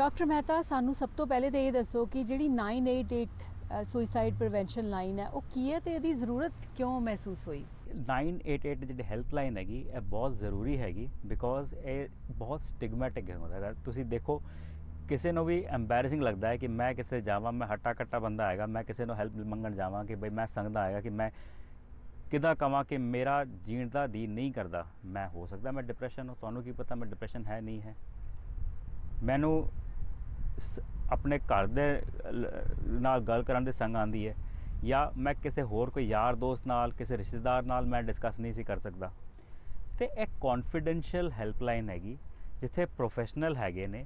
Doctor Mehta, ਸਾਨੂੰ ਸਭ ਤੋਂ ਪਹਿਲੇ ਤਾਂ ਇਹ ਦੱਸੋ ਕਿ ਜਿਹੜੀ 988 ਸੁਸਾਈਡ ਪ੍ਰੀਵੈਂਸ਼ਨ ਲਾਈਨ ਹੈ, ਉਹ ਕੀ ਹੈ ਤੇ ਇਹਦੀ ਜ਼ਰੂਰਤ ਕਿਉਂ ਮਹਿਸੂਸ ਹੋਈ? 988 ਜਿਹੜੀ ਹੈਲਪ ਲਾਈਨ ਹੈਗੀ, ਇਹ ਬਹੁਤ ਜ਼ਰੂਰੀ ਹੈਗੀ ਬਿਕੋਜ਼ ਇਹ ਬਹੁਤ ਸਟਿਗਮੈਟਿਕ ਹੁੰਦਾ ਅਗਰ ਤੁਸੀਂ ਦੇਖੋ, ਕਿਸੇ ਨੂੰ ਵੀ ਐਮਬੈਰਸਿੰਗ ਲੱਗਦਾ ਹੈ ਕਿ ਮੈਂ ਕਿਸੇ ਜਾਵਾਂ, ਮੈਂ ਹੱਟਾ ਕੱਟਾ ਬੰਦਾ ਹੈਗਾ, ਮੈਂ ਕਿਸੇ ਨੂੰ ਹੈਲਪ ਮੰਗਣ ਜਾਵਾਂ ਕਿ ਬਈ ਮੈਂ ਸੰਗਦਾ ਹੈਗਾ ਕਿ ਮੈਂ ਕਿੱਦਾਂ ਕਵਾਂ ਕਿ ਮੇਰਾ ਜੀਣ ਦਾ ਦੀ ਨਹੀਂ ਕਰਦਾ, ਮੈਂ ਹੋ ਸਕਦਾ, ਮੈਂ ਡਿਪਰੈਸ਼ਨ ਨੂੰ ਤੁਹਾਨੂੰ ਕੀ ਪਤਾ ਮੈਂ ਡਿਪਰੈਸ਼ਨ ਹੈ ਨਹੀਂ ਹੈ। ਮੈਨੂੰ ਆਪਣੇ ਘਰ ਦੇ ਨਾਲ ਗੱਲ ਕਰਨ ਦੇ ਸੰਗ ਆਂਦੀ ਹੈ ਜਾਂ ਮੈਂ ਕਿਸੇ ਹੋਰ ਕੋਈ ਯਾਰ ਦੋਸਤ ਨਾਲ, ਕਿਸੇ ਰਿਸ਼ਤੇਦਾਰ ਨਾਲ ਮੈਂ ਡਿਸਕਸ ਨਹੀਂ ਸੀ ਕਰ ਸਕਦਾ। ਤੇ ਇੱਕ ਕੌਨਫੀਡੈਂਸ਼ੀਅਲ ਹੈਲਪਲਾਈਨ ਹੈਗੀ, ਜਿੱਥੇ ਪ੍ਰੋਫੈਸ਼ਨਲ ਹੈਗੇ ਨੇ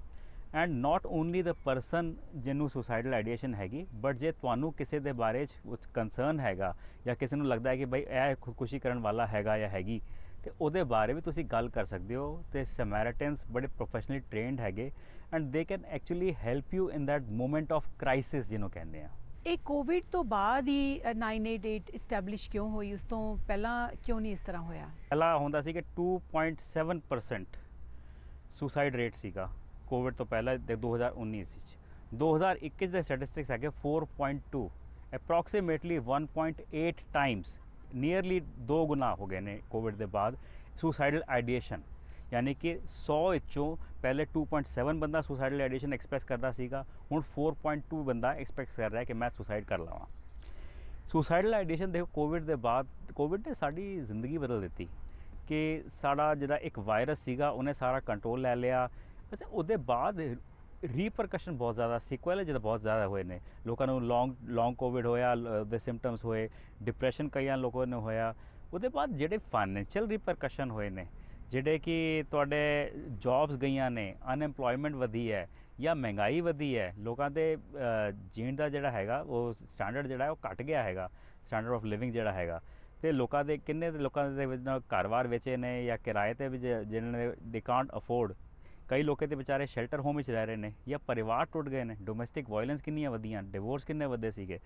and not only the person ਜਿਹਨੂੰ ਸੁਸਾਈਡਲ ਆਈਡੀਏਸ਼ਨ ਹੈਗੀ ਬਟ ਜੇ ਤੁਹਾਨੂੰ ਕਿਸੇ ਦੇ ਬਾਰੇ ਚ ਕੰਸਰਨ ਹੈਗਾ ਜਾਂ ਕਿਸੇ ਨੂੰ ਲੱਗਦਾ ਹੈ ਕਿ ਬਈ ਇਹ ਖੁਦਕੁਸ਼ੀ ਕਰਨ ਵਾਲਾ ਹੈਗਾ ਜਾਂ ਹੈਗੀ, ਤੇ ਉਹਦੇ ਬਾਰੇ ਵੀ ਤੁਸੀਂ ਗੱਲ ਕਰ ਸਕਦੇ ਹੋ। ਤੇ ਸਮੈਰਿਟਨਸ ਬੜੇ ਪ੍ਰੋਫੈਸ਼ਨਲੀ ਟ੍ਰੇਨਡ ਹੈਗੇ and they can actually help you in that moment of crisis ਜਿਹਨੂੰ ਕਹਿੰਦੇ ਆ ਇਹ ਕੋਵਿਡ ਤੋਂ ਬਾਅਦ ਹੀ ਅ, 988 ਇਸਟੈਬਲਿਸ਼ ਕਿਉਂ ਹੋਈ ਉਸ ਤੋਂ ਪਹਿਲਾਂ ਕਿਉਂ ਨਹੀਂ ਇਸ ਤਰ੍ਹਾਂ ਹੋਇਆ ਪਹਿਲਾਂ ਹੁੰਦਾ ਸੀ ਕਿ 2.7% ਸੁਸਾਈਡ ਰੇਟ ਸੀਗਾ ਕੋਵਿਡ ਤੋਂ ਪਹਿਲਾਂ ਤੇ 2019 ਵਿੱਚ 2021 ਦੇ ਸਟੈਟਿਸਟਿਕਸ ਹੈਗੇ 4.2 ਅਪਰੋਕਸੀਮੇਟਲੀ 1.8 ਟਾਈਮਸ ਨੀਅਰਲੀ ਦੋ ਗੁਣਾ ਹੋ ਗਏ ਨੇ ਕੋਵਿਡ ਦੇ ਬਾਅਦ ਸੁਸਾਈਡਲ ਆਈਡੀਏਸ਼ਨ ਯਾਨੀ ਕਿ 100 ਵਿੱਚੋਂ ਪਹਿਲੇ 2.7 ਬੰਦਾ ਸੁਸਾਈਡਲ ਐਡੀਸ਼ਨ ਐਕਸਪ੍ਰੈਸ ਕਰਦਾ ਸੀਗਾ, ਹੁਣ 4.2 ਬੰਦਾ ਐਕਸਪੈਕਟ ਕਰ ਰਿਹਾ ਕਿ ਮੈਂ ਸੁਸਾਈਡ ਕਰ ਲਵਾਂ। ਸੁਸਾਈਡਲ ਆਈਡੀਏਸ਼ਨ ਦੇਖੋ ਕੋਵਿਡ ਦੇ ਬਾਅਦ ਕੋਵਿਡ ਨੇ ਸਾਡੀ ਜ਼ਿੰਦਗੀ ਬਦਲ ਦਿੱਤੀ ਕਿ ਸਾਡਾ ਜਿਹੜਾ ਇੱਕ ਵਾਇਰਸ ਸੀਗਾ, ਉਹਨੇ ਸਾਰਾ ਕੰਟਰੋਲ ਲੈ ਲਿਆ। ਅੱਛਾ, ਉਹਦੇ ਬਾਅਦ ਰੀਪਰਕਸ਼ਨ ਬਹੁਤ ਜ਼ਿਆਦਾ ਸੀਕੁਅਲ ਜਿਹਦਾ ਬਹੁਤ ਜ਼ਿਆਦਾ ਹੋਏ ਨੇ। ਲੋਕਾਂ ਨੂੰ ਲੌਂਗ ਲੌਂਗ ਕੋਵਿਡ ਹੋਇਆ ਦੇ ਉਹਦੇ ਸਿੰਪਟਮਸ ਹੋਏ ਡਿਪਰੈਸ਼ਨ ਕਈਆਂ ਲੋਕਾਂ ਨੂੰ ਹੋਇਆ। ਉਹਦੇ ਬਾਅਦ ਜਿਹੜੇ ਫਾਈਨੈਂਸ਼ੀਅਲ ਰੀਪਰਕਸ਼ਨ ਹੋਏ ਨੇ ਜਿਹੜੇ ਕਿ ਤੁਹਾਡੇ ਜੌਬਸ ਗਈਆਂ ਨੇ ਅਨਐਮਪਲੋਇਮੈਂਟ ਵਧੀ ਹੈ ਜਾਂ ਮਹਿੰਗਾਈ ਵਧੀ ਹੈ, ਲੋਕਾਂ ਦੇ ਜੀਣ ਦਾ ਜਿਹੜਾ ਹੈਗਾ, ਉਹ ਸਟੈਂਡਰਡ ਜਿਹੜਾ ਉਹ ਘਟ ਗਿਆ ਹੈਗਾ ਸਟੈਂਡਰਡ ਆਫ ਲਿਵਿੰਗ ਜਿਹੜਾ ਹੈਗਾ। ਤੇ ਲੋਕਾਂ ਦੇ, ਕਿੰਨੇ ਦੇ ਲੋਕਾਂ ਦੇ ਵਿੱਚ ਨਾ ਘਰ-ਬਾਰ ਵੇਚੇ ਨੇ ਜਾਂ ਕਿਰਾਏ ਤੇ ਵੀ ਜਿਹਨਾਂ ਨੇ ਦੇ ਕਾਂਟ ਅਫੋਰਡ ਕਈ ਲੋਕੇ ਤੇ ਵਿਚਾਰੇ ਸ਼ੈਲਟਰ ਹੋਮ ਵਿੱਚ ਰਹਿ ਰਹੇ ਨੇ ਜਾਂ ਪਰਿਵਾਰ ਟੁੱਟ ਗਏ ਨੇ। ਡੋਮੈਸਟਿਕ ਵਾਇਲੈਂਸ ਕਿੰਨੀਆਂ ਵਧੀਆਂ ਡਿਵੋਰਸ ਕਿੰਨੇ ਵਧੇ ਸੀਗੇ।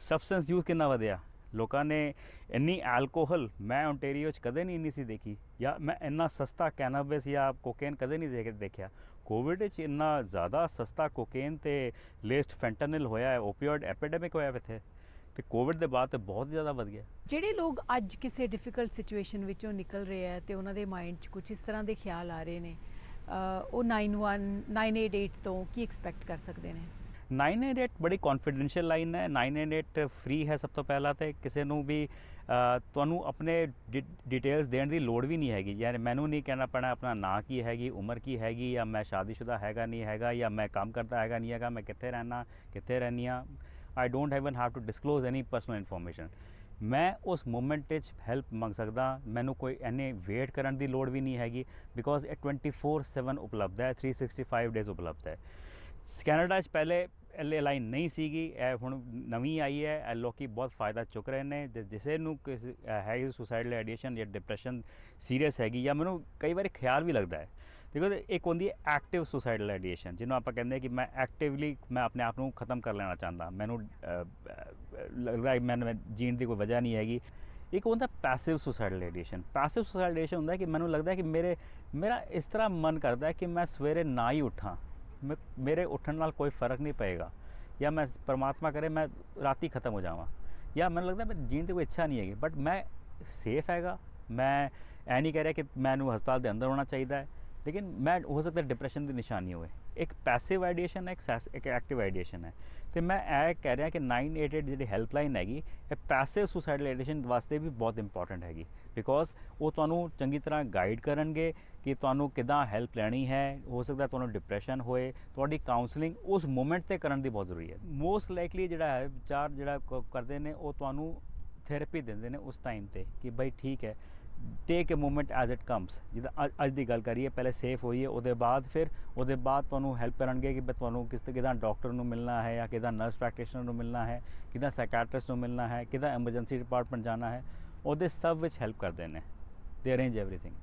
ਸਬਸਟੈਂਸ ਯੂਜ਼ ਕਿੰਨਾ ਵਧਿਆ। ਲੋਕਾਂ ਨੇ ਇੰਨੀ ਐਲਕੋਹਲ ਮੈਂ ਓਨਟਾਰੀਓ 'ਚ ਕਦੇ ਨਹੀਂ ਇੰਨੀ ਸੀ ਦੇਖੀ। ਜਾਂ ਮੈਂ ਇੰਨਾ ਸਸਤਾ ਕੈਨਾਬਿਸ ਜਾਂ ਕੋਕੇਨ ਕਦੇ ਨਹੀਂ ਦੇਖਿਆ। ਕੋਵਿਡ 'ਚ ਇੰਨਾ ਜ਼ਿਆਦਾ ਸਸਤਾ ਕੋਕੇਨ ਤੇ ਲੇਸਟ ਫੈਂਟਨਲ ਹੋਇਆ ਹੈ ਓਪੀਓਇਡ ਐਪੀਡੈਮਿਕ ਹੋਇਆ ਇੱਥੇ। ਤੇ ਕੋਵਿਡ ਦੇ ਬਾਅਦ ਤੇ ਬਹੁਤ ਜ਼ਿਆਦਾ ਵਧ ਗਿਆ। ਜਿਹੜੇ ਲੋਕ ਅੱਜ ਕਿਸੇ ਡਿਫਿਕਲਟ ਸਿਚੁਏਸ਼ਨ ਵਿੱਚੋਂ ਨਿਕਲ ਰਹੇ ਆ ਤੇ ਉਹਨਾਂ ਦੇ ਮਾਈਂਡ 'ਚ ਕੁਝ ਇਸ ਤਰ੍ਹਾਂ ਦੇ ਖਿਆਲ ਆ ਰਹੇ ਨੇ ਅ, ਉਹ 91 988 ਤੋਂ ਕੀ ਐਕਸਪੈਕਟ ਕਰ ਸਕਦੇ ਨੇ? 988 ਬੜੀ ਕੌਨਫੀਡੈਂਸ਼ੀਅਲ ਲਾਈਨ ਹੈ 988 ਫ੍ਰੀ ਹੈ ਸਭ ਤੋਂ ਪਹਿਲਾਂ ਤੇ ਕਿਸੇ ਨੂੰ ਵੀ ਤੁਹਾਨੂੰ ਆਪਣੇ ਡਿਟੇਲਸ ਦੇਣ ਦੀ ਲੋੜ ਵੀ ਨਹੀਂ ਹੈਗੀ। ਯਾਰ ਮੈਨੂੰ ਨਹੀਂ ਕਹਿਣਾ ਪੈਣਾ ਆਪਣਾ ਨਾਂ ਕੀ ਹੈਗੀ, ਉਮਰ ਕੀ ਹੈਗੀ, ਜਾਂ ਮੈਂ ਸ਼ਾਦੀशुदा ਹੈਗਾ ਨਹੀਂ ਹੈਗਾ, ਜਾਂ ਮੈਂ ਕੰਮ ਕਰਦਾ ਹੈਗਾ ਨਹੀਂ ਹੈਗਾ, ਮੈਂ ਕਿੱਥੇ ਰਹਿਣਾ ਕਿੱਥੇ ਰਹਿੰਦੀ ਹਾਂ I don't haven have to disclose any personal information ਮੈਂ ਉਸ ਮੂਮੈਂਟ ਵਿੱਚ ਹੈਲਪ ਮੰਗ ਸਕਦਾ, ਮੈਨੂੰ ਕੋਈ ਐਨੇ ਵੇਟ ਕਰਨ ਦੀ ਲੋੜ ਵੀ ਨਹੀਂ ਹੈਗੀ ਬਿਕੋਜ਼ ਇਹ 24/7 ਉਪਲਬਧ ਹੈ 365 ਡੇਜ਼ ਉਪਲਬਧ ਹੈ। ਕੈਨੇਡਾ 'ਚ ਪਹਿਲੇ ਇਹ ਲਾਈਨ ਨਹੀਂ ਸੀਗੀ, ਇਹ ਹੁਣ ਨਵੀਂ ਆਈ ਹੈ, ਇਹ ਲੋਕੀ ਬਹੁਤ ਫਾਇਦਾ ਚੁੱਕ ਰਹੇ ਨੇ, ਜੇ ਜਿਸੇ ਨੂੰ ਕਿਸੇ ਹੈ ਸੁਸਾਈਡਲ ਆਈਡੀਏਸ਼ਨ ਜਾਂ ਡਿਪਰੈਸ਼ਨ ਸੀਰੀਅਸ ਹੈਗੀ ਜਾਂ ਮੈਨੂੰ ਕਈ ਵਾਰੀ ਖਿਆਲ ਵੀ ਲੱਗਦਾ ਹੈ। ਦੇਖੋ ਇੱਕ ਹੁੰਦੀ ਹੈ ਐਕਟਿਵ ਸੁਸਾਈਡਲ ਆਈਡੀਏਸ਼ਨ ਜਿਹਨੂੰ ਆਪਾਂ ਕਹਿੰਦੇ ਕਿ ਮੈਂ ਐਕਟਿਵਲੀ ਮੈਂ ਆਪਣੇ ਆਪ ਨੂੰ ਖਤਮ ਕਰ ਲੈਣਾ ਚਾਹੁੰਦਾ। ਮੈਨੂੰ ਲੱਗਦਾ ਹੈ ਮੈਨੂੰ ਜੀਣ ਦੀ ਕੋਈ ਵਜ੍ਹਾ ਨਹੀਂ ਹੈਗੀ। ਇੱਕ ਹੁੰਦਾ passive suicidal ideation passive suicidal ideation ਹੁੰਦਾ ਕਿ ਮੈਨੂੰ ਲੱਗਦਾ ਕਿ ਮੇਰੇ, ਮੇਰਾ ਇਸ ਤਰ੍ਹਾਂ ਮਨ ਕਰਦਾ ਕਿ ਮੈਂ ਸਵੇਰੇ ਨਾ ਹੀ ਉੱਠਾਂ। ਮੇਰੇ ਉੱਠਣ ਨਾਲ ਕੋਈ ਫ਼ਰਕ ਨਹੀਂ ਪਏਗਾ। ਜਾਂ ਮੈਂ ਪਰਮਾਤਮਾ ਕਰੇ ਮੈਂ ਰਾਤੀ ਖਤਮ ਹੋ ਜਾਵਾਂ। ਜਾਂ ਮੈਨੂੰ ਲੱਗਦਾ ਮੈਂ ਜੀਣ ਦੀ ਕੋਈ ਇੱਛਾ ਨਹੀਂ ਹੈਗੀ ਬਟ ਮੈਂ ਸੇਫ ਹੈਗਾ। ਮੈਂ ਐ ਨਹੀਂ ਕਹਿ ਰਿਹਾ ਕਿ ਮੈਨੂੰ ਹਸਪਤਾਲ ਦੇ ਅੰਦਰ ਹੋਣਾ ਚਾਹੀਦਾ ਹੈ। ਲੇਕਿਨ ਮੈਂ ਹੋ ਸਕਦਾ ਡਿਪਰੈਸ਼ਨ ਦੀ ਨਿਸ਼ਾਨੀ ਹੋਵੇ ਇੱਕ ਪੈਸਿਵ ਆਈਡੀਏਸ਼ਨ ਹੈ ਇੱਕ ਸੈਸ- ਇੱਕ ਐਕਟਿਵ ਆਈਡੀਏਸ਼ਨ ਹੈ ਤੇ ਮੈਂ ਇਹ ਕਹਿ ਰਿਹਾ ਕਿ 988 ਜਿਹੜੀ ਹੈਲਪਲਾਈਨ ਹੈਗੀ ਇਹ ਪੈਸਿਵ ਸੁਸਾਈਡਲ ਆਈਡੀਏਸ਼ਨ ਵਾਸਤੇ ਵੀ ਬਹੁਤ ਇੰਪੋਰਟੈਂਟ ਹੈਗੀ ਬਿਕੋਜ਼ ਉਹ ਤੁਹਾਨੂੰ ਚੰਗੀ ਤਰ੍ਹਾਂ ਗਾਈਡ ਕਰਨਗੇ ਕਿ ਤੁਹਾਨੂੰ ਕਿਦਾਂ ਹੈਲਪ ਲੈਣੀ ਹੈ ਹੋ ਸਕਦਾ ਤੁਹਾਨੂੰ ਡਿਪਰੈਸ਼ਨ ਹੋਏ ਤੁਹਾਡੀ ਕਾਉਂਸਲਿੰਗ ਉਸ ਮੂਮੈਂਟ ਤੇ ਕਰਨ ਦੀ ਬਹੁਤ ਜ਼ਰੂਰੀ ਹੈ ਮੋਸਟ ਲਾਈਕਲੀ ਜਿਹੜਾ ਹੈ ਵਿਚਾਰ ਜਿਹੜਾ ਕਰਦੇ ਨੇ ਉਹ ਤੁਹਾਨੂੰ ਥੈਰੇਪੀ ਦਿੰਦੇ ਨੇ ਉਸ ਟਾਈਮ ਤੇ ਕਿ ਬਈ ਠੀਕ ਹੈ take a moment as it comes ਜਿੱਦਾਂ ਅੱਜ- ਅੱਜ ਦੀ ਗੱਲ ਕਰੀਏ, ਪਹਿਲੇ ਸੇਫ ਹੋਈਏ, ਉਹਦੇ ਬਾਅਦ ਫਿਰ ਉਹਦੇ ਬਾਅਦ ਤੁਹਾਨੂੰ ਹੈਲਪ ਕਰਨਗੇ ਕਿ ਤੁਹਾਨੂੰ ਕਿਸ ਤੇ ਕਿਦਾਂ ਡਾਕਟਰ ਨੂੰ ਮਿਲਣਾ ਹੈ ਜਾਂ ਕਿਦਾਂ ਨਰਸ ਪ੍ਰੈਕਟੀਸ਼ਨਰ ਨੂੰ ਮਿਲਣਾ ਹੈ, ਕਿਦਾਂ ਸਾਈਕੈਟਰਿਸਟ ਨੂੰ ਮਿਲਣਾ ਹੈ, ਕਿਦਾਂ ਐਮਰਜੈਂਸੀ ਡਿਪਾਰਟਮੈਂਟ ਜਾਣਾ ਹੈ, ਉਹਦੇ ਸਭ ਵਿੱਚ ਹੈਲਪ ਕਰਦੇ ਨੇ। ਦੇ ਅਰੇਂਜ ਐਵਰੀਥਿੰਗ